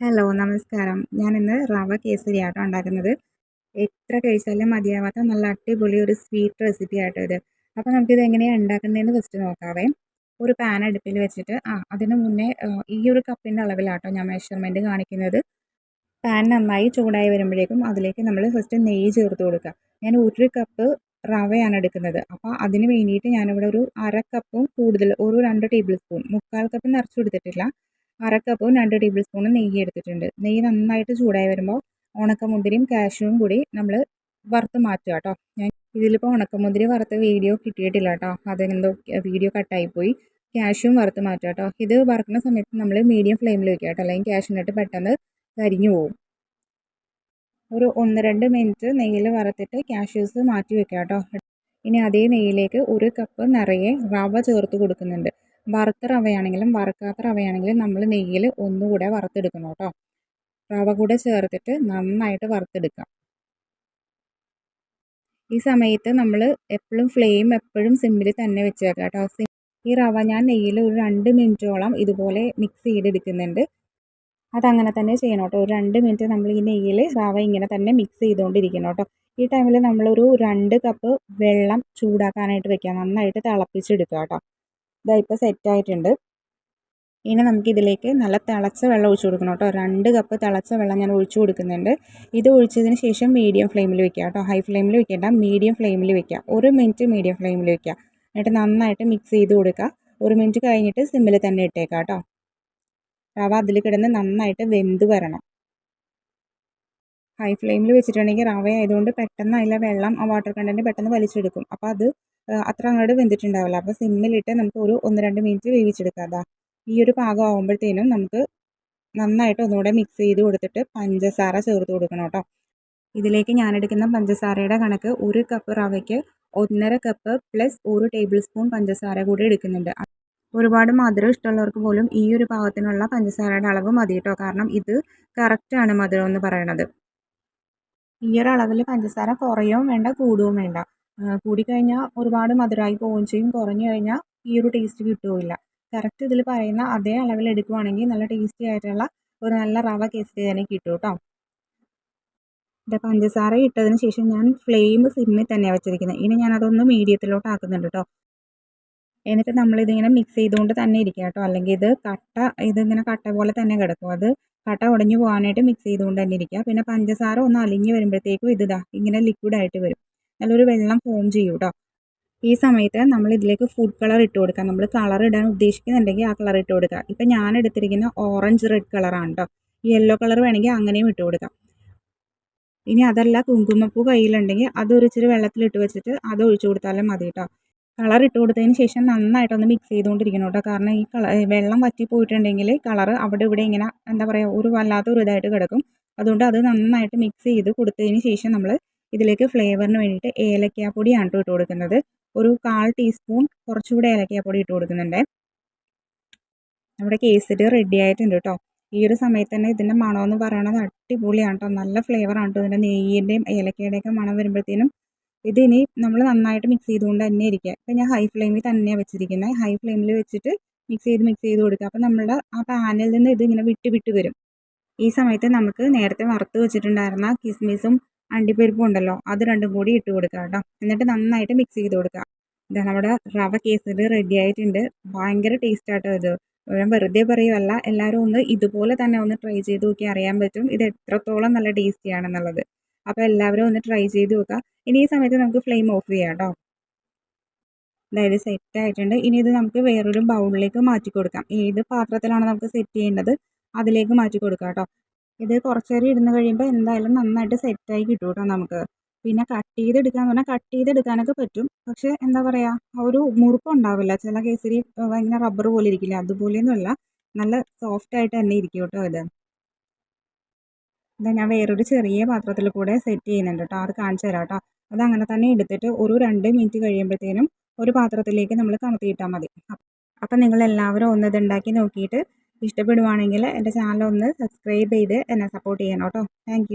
Hello നമസ്കാരം. ഞാനിന്ന് റവ കേസരിയാട്ടോ ഉണ്ടാക്കുന്നത്. എത്ര കഴിച്ചാലും മതിയാവാത്ത നല്ല അടിപൊളി ഒരു സ്വീറ്റ് റെസിപ്പി ആട്ടോ ഇത്. അപ്പോൾ നമുക്കിത് എങ്ങനെയാണ് ഉണ്ടാക്കുന്നതെന്ന് ഫസ്റ്റ് നോക്കാവേ. ഒരു പാൻ അടുപ്പിൽ വെച്ചിട്ട് ആ അതിന് മുന്നേ ഈ ഒരു കപ്പിന്റെ അളവിലാട്ടോ ഞാൻ മെഷർമെന്റ് കാണിക്കുന്നത്. പാൻ നന്നായി ചൂടായി വരുമ്പോഴേക്കും അതിലേക്ക് നമ്മൾ ഫസ്റ്റ് നെയ്യ് ചേർത്ത് കൊടുക്കുക. ഞാൻ ഒരു കപ്പ് റവയാണ് എടുക്കുന്നത്. അപ്പോൾ അതിന് വേണ്ടിയിട്ട് ഞാനിവിടെ ഒരു അര കപ്പും കൂടുതൽ ഒരു രണ്ട് ടേബിൾ സ്പൂൺ മുക്കാൽ കപ്പ് നിറച്ചു കൊടുത്തിട്ടില്ല. അര കപ്പും രണ്ട് ടേബിൾ സ്പൂണും നെയ്യ് എടുത്തിട്ടുണ്ട്. നെയ്യ് നന്നായിട്ട് ചൂടായി വരുമ്പോൾ ഉണക്കമുന്തിരിയും കാഷ്യൂവും കൂടി നമ്മൾ വറുത്ത് മാറ്റുക കേട്ടോ ഞാൻ ഇതിലിപ്പോൾ ഉണക്കമുന്തിരി വറുത്ത വീഡിയോ കിട്ടിയിട്ടില്ല കേട്ടോ അതെന്തോ വീഡിയോ കട്ടായിപ്പോയി. കാഷ്യൂം വറുത്ത് മാറ്റുക കേട്ടോ ഇത് വറുക്കുന്ന സമയത്ത് നമ്മൾ മീഡിയം ഫ്ലെയിമിൽ വെക്കുക കേട്ടോ അല്ലെങ്കിൽ കാഷ്യൂനട്ട് പെട്ടെന്ന് കരിഞ്ഞു പോകും. ഒരു ഒന്ന് രണ്ട് മിനിറ്റ് നെയ്യിൽ വറുത്തിട്ട് കാഷ്യൂസ് മാറ്റി വെക്കുക കേട്ടോ ഇനി അതേ നെയ്യിലേക്ക് ഒരു കപ്പ് നിറയെ റവ ചേർത്ത് കൊടുക്കുന്നുണ്ട്. വറുത്ത റവയാണെങ്കിലും വറുക്കാത്ത റവയാണെങ്കിലും നമ്മൾ നെയ്യിൽ ഒന്നുകൂടെ വറുത്തെടുക്കണം കേട്ടോ. റവ കൂടെ ചേർത്തിട്ട് നന്നായിട്ട് വറുത്തെടുക്കാം ഈ സമയത്ത് നമ്മൾ എപ്പോഴും ഫ്ലെയിം എപ്പോഴും സിമ്മിൽ തന്നെ വെച്ചേക്കാം കേട്ടോ. ഈ റവ ഞാൻ നെയ്യിൽ ഒരു രണ്ട് മിനിറ്റോളം ഇതുപോലെ മിക്സ് ചെയ്തെടുക്കുന്നുണ്ട്. അതങ്ങനെ തന്നെ ചെയ്യണം കേട്ടോ. ഒരു രണ്ട് മിനിറ്റ് നമ്മൾ ഈ നെയ്യിൽ റവ ഇങ്ങനെ തന്നെ മിക്സ് ചെയ്തുകൊണ്ടിരിക്കണം കേട്ടോ. ഈ ടൈമിൽ നമ്മളൊരു രണ്ട് കപ്പ് വെള്ളം ചൂടാക്കാനായിട്ട് വെക്കാം നന്നായിട്ട് തിളപ്പിച്ചെടുക്കുക കേട്ടോ. ഇതാ ഇപ്പോൾ സെറ്റായിട്ടുണ്ട്. ഇനി നമുക്കിതിലേക്ക് നല്ല തിളച്ച വെള്ളം ഒഴിച്ചു കൊടുക്കണം കേട്ടോ. രണ്ട് കപ്പ് തിളച്ച വെള്ളം ഞാൻ ഒഴിച്ചു കൊടുക്കുന്നുണ്ട്. ഇത് ഒഴിച്ചതിന് ശേഷം മീഡിയം ഫ്ലെയിമിൽ വെക്കുക കേട്ടോ. ഹൈ ഫ്ലെയിമിൽ വെക്കേണ്ട മീഡിയം ഫ്ലെയിമിൽ വെക്കുക ഒരു മിനിറ്റ് മീഡിയം ഫ്ലെയിമിൽ വെക്കുക എന്നിട്ട് നന്നായിട്ട് മിക്സ് ചെയ്ത് കൊടുക്കുക ഒരു മിനിറ്റ് കഴിഞ്ഞിട്ട് സിമ്മിൽ തന്നെ ഇട്ടേക്കാം കേട്ടോ. റവ അതിൽ കിടന്ന് നന്നായിട്ട് വെന്ത് വരണം. ഹൈ ഫ്ലെയിമിൽ വെച്ചിട്ടുണ്ടെങ്കിൽ റവ ആയതുകൊണ്ട് പെട്ടെന്ന് അതിലെ വെള്ളം ആ വാട്ടർ കണ്ടന്റ് പെട്ടെന്ന് വലിച്ചെടുക്കും. അപ്പോൾ അത് അത്ര അങ്ങോട്ട് വെന്തിട്ടുണ്ടാവില്ല. അപ്പോൾ സിമ്മിലിട്ട് നമുക്ക് ഒരു ഒന്ന് രണ്ട് മിനിറ്റ് വേവിച്ചെടുക്കാം. അതാ ഈ ഒരു പാകം ആകുമ്പോഴത്തേനും നമുക്ക് നന്നായിട്ട് ഒന്നുകൂടെ മിക്സ് ചെയ്ത് കൊടുത്തിട്ട് പഞ്ചസാര ചേർത്ത് കൊടുക്കണം കേട്ടോ. ഇതിലേക്ക് ഞാൻ എടുക്കുന്ന പഞ്ചസാരയുടെ കണക്ക് ഒരു കപ്പ് റവയ്ക്ക് ഒന്നര കപ്പ് പ്ലസ് ഒരു ടേബിൾ സ്പൂൺ പഞ്ചസാര കൂടി എടുക്കുന്നുണ്ട്. ഒരുപാട് മധുരം ഇഷ്ടമുള്ളവർക്ക് പോലും ഈ ഒരു പാകത്തിനുള്ള പഞ്ചസാരയുടെ അളവ് മതി കേട്ടോ. കാരണം ഇത് കറക്റ്റാണ് മധുരം എന്ന് പറയണത് ഈ ഒരു അളവിൽ പഞ്ചസാര കുറയുകയും വേണ്ട കൂടുകയും വേണ്ട. കൂടിക്കഴിഞ്ഞാൽ ഒരുപാട് മധുരമായി പോവുകയും ചെയ്യും. കുറഞ്ഞു കഴിഞ്ഞാൽ ഈ ഒരു ടേസ്റ്റ് കിട്ടുകയില്ല. കറക്റ്റ് ഇതിൽ പറയുന്ന അതേ അളവിൽ എടുക്കുവാണെങ്കിൽ നല്ല ടേസ്റ്റി ആയിട്ടുള്ള ഒരു നല്ല റവ കേസരി തന്നെ കിട്ടും കേട്ടോ ഇത് പഞ്ചസാര ഇട്ടതിന് ശേഷം ഞാൻ ഫ്ലെയിം സിമ്മിൽ തന്നെയാണ് വെച്ചിരിക്കുന്നത് ഇനി ഞാനതൊന്ന് മീഡിയത്തിലോട്ട് ആക്കുന്നുണ്ട് കേട്ടോ എന്നിട്ട് നമ്മളിതിങ്ങനെ മിക്സ് ചെയ്തുകൊണ്ട് തന്നെ ഇരിക്കുക കേട്ടോ. അല്ലെങ്കിൽ ഇത് കട്ട ഇതിങ്ങനെ കട്ട പോലെ തന്നെ കിടക്കും. അത് കട്ട ഉടഞ്ഞു പോകാനായിട്ട് മിക്സ് ചെയ്തുകൊണ്ട് തന്നെ ഇരിക്കുക. പിന്നെ പഞ്ചസാര ഒന്ന് അലിഞ്ഞ് വരുമ്പോഴത്തേക്കും ഇതാ ഇങ്ങനെ ലിക്വിഡായിട്ട് വരും. നല്ലൊരു വെള്ളം ഫോം ചെയ്യും കേട്ടോ. ഈ സമയത്ത് നമ്മൾ ഇതിലേക്ക് ഫുഡ് കളർ ഇട്ട് കൊടുക്കുക. നമ്മൾ കളർ ഇടാൻ ഉദ്ദേശിക്കുന്നുണ്ടെങ്കിൽ ആ കളർ ഇട്ട് കൊടുക്കുക. ഇപ്പം ഞാൻ എടുത്തിരിക്കുന്ന ഓറഞ്ച് റെഡ് കളറാണ് കേട്ടോ. യെല്ലോ കളർ വേണമെങ്കിൽ അങ്ങനെയും ഇട്ട് കൊടുക്കാം. ഇനി അതല്ല കുങ്കുമപ്പൂ കയ്യിലുണ്ടെങ്കിൽ അതൊരിച്ചിരി വെള്ളത്തിലിട്ട് വെച്ചിട്ട് അത് ഒഴിച്ചു കൊടുത്താലും മതി കേട്ടോ. കളർ ഇട്ട് കൊടുത്തതിന് ശേഷം നന്നായിട്ടൊന്ന് മിക്സ് ചെയ്തുകൊണ്ടിരിക്കണം കേട്ടോ കാരണം ഈ കളർ വെള്ളം വറ്റി പോയിട്ടുണ്ടെങ്കിൽ കളർ അവിടെ ഇവിടെ ഇങ്ങനെ എന്താ പറയുക ഒരു വല്ലാത്ത ഒരു ഇതായിട്ട് കിടക്കും. അതുകൊണ്ട് അത് നന്നായിട്ട് മിക്സ് ചെയ്ത് കൊടുത്തതിന് ശേഷം നമ്മൾ ഇതിലേക്ക് ഫ്ലേവറിന് വേണ്ടിയിട്ട് ഏലക്കാപ്പൊടിയാണ് ഇട്ട് കൊടുക്കുന്നത്. ഒരു കാൽ ടീസ്പൂൺ കുറച്ചുകൂടെ ഏലക്കാപ്പൊടി ഇട്ട് കൊടുക്കുന്നുണ്ട്. നമ്മുടെ കേസരി റെഡി ആയിട്ടുണ്ട് കേട്ടോ ഈ ഒരു സമയത്ത് തന്നെ ഇതിന്റെ മണമെന്ന് പറയുന്നത് അടിപൊളിയാണ് കേട്ടോ നല്ല ഫ്ലേവറാണ് കേട്ടോ ഇതിന്റെ നെയ്യിന്റെയും ഏലക്കയുടെയൊക്കെ മണം വരുമ്പോഴത്തേനും ഇതിനി നമ്മൾ നന്നായിട്ട് മിക്സ് ചെയ്തുകൊണ്ട് തന്നെ ഇരിക്കുക. ഇപ്പം ഞാൻ ഹൈ ഫ്ലെയിമിൽ തന്നെയാണ് വെച്ചിരിക്കുന്നത് ഹൈ ഫ്ലെയിമിൽ വെച്ചിട്ട് മിക്സ് ചെയ്ത് മിക്സ് ചെയ്ത് കൊടുക്കുക. അപ്പം നമ്മളുടെ ആ പാനിൽ നിന്ന് ഇത് ഇങ്ങനെ വിട്ട് വിട്ട് വരും. ഈ സമയത്ത് നമുക്ക് നേരത്തെ വറുത്ത് വെച്ചിട്ടുണ്ടായിരുന്ന കിസ്മിസും അണ്ടിപ്പരിപ്പും ഉണ്ടല്ലോ അത് രണ്ടും കൂടി ഇട്ട് കൊടുക്കുക കേട്ടോ. എന്നിട്ട് നന്നായിട്ട് മിക്സ് ചെയ്ത് കൊടുക്കുക. ഇതാ നമ്മുടെ റവ കേസരി റെഡി ആയിട്ടുണ്ട്. ഭയങ്കര ടേസ്റ്റ് ആട്ടോ ഇത്. ഞാൻ വെറുതെ പറയുമല്ല എല്ലാവരും ഒന്ന് ഇതുപോലെ തന്നെ ഒന്ന് ട്രൈ ചെയ്ത് നോക്കി അറിയാൻ പറ്റും. ഇത് എത്രത്തോളം നല്ല ടേസ്റ്റിയാണെന്നുള്ളത് അപ്പോൾ എല്ലാവരും ഒന്ന് ട്രൈ ചെയ്ത് നോക്കുക ഇനി ഈ സമയത്ത് നമുക്ക് ഫ്ലെയിം ഓഫ് ചെയ്യാം കേട്ടോ അതായത് സെറ്റ് ആയിട്ടുണ്ട്. ഇനി ഇത് നമുക്ക് വേറൊരു ബൗളിലേക്ക് മാറ്റി കൊടുക്കാം. ഏത് പാത്രത്തിലാണ് നമുക്ക് സെറ്റ് ചെയ്യേണ്ടത്. അതിലേക്ക് മാറ്റി കൊടുക്കാം കേട്ടോ ഇത് കുറച്ച് നേരം ഇരുന്ന് കഴിയുമ്പോൾ എന്തായാലും നന്നായിട്ട് സെറ്റായി കിട്ടും കേട്ടോ നമുക്ക്. പിന്നെ കട്ട് ചെയ്തെടുക്കാന്ന് പറഞ്ഞാൽ കട്ട് ചെയ്തെടുക്കാനൊക്കെ പറ്റും. പക്ഷേ എന്താ പറയുക ആ ഒരു മുറുക്കം ഉണ്ടാവില്ല. ചില കേസരി ഭയങ്കര റബ്ബർ പോലെ ഇരിക്കില്ല? അതുപോലെയൊന്നുമല്ല. നല്ല സോഫ്റ്റ് ആയിട്ട് തന്നെ ഇരിക്കും കേട്ടോ ഇത്. ഇതാ ഞാൻ വേറൊരു ചെറിയ പാത്രത്തിൽ കൂടെ സെറ്റ് ചെയ്യുന്നുണ്ട് കേട്ടോ അത് കാണിച്ചു തരാം കേട്ടോ അത് അങ്ങനെ തന്നെ എടുത്തിട്ട് ഒരു രണ്ട് മിനിറ്റ് കഴിയുമ്പോഴത്തേനും ഒരു പാത്രത്തിലേക്ക് നമ്മൾ കമത്തിയിട്ടാൽ മതി. അപ്പം നിങ്ങൾ എല്ലാവരും ഒന്ന് ഇതുണ്ടാക്കി നോക്കിയിട്ട് ഇഷ്ടപ്പെടുവാണെങ്കിൽ എന്റെ ചാനൽ ഒന്ന് സബ്സ്ക്രൈബ് ചെയ്ത് എന്നെ സപ്പോർട്ട് ചെയ്യണം കേട്ടോ താങ്ക്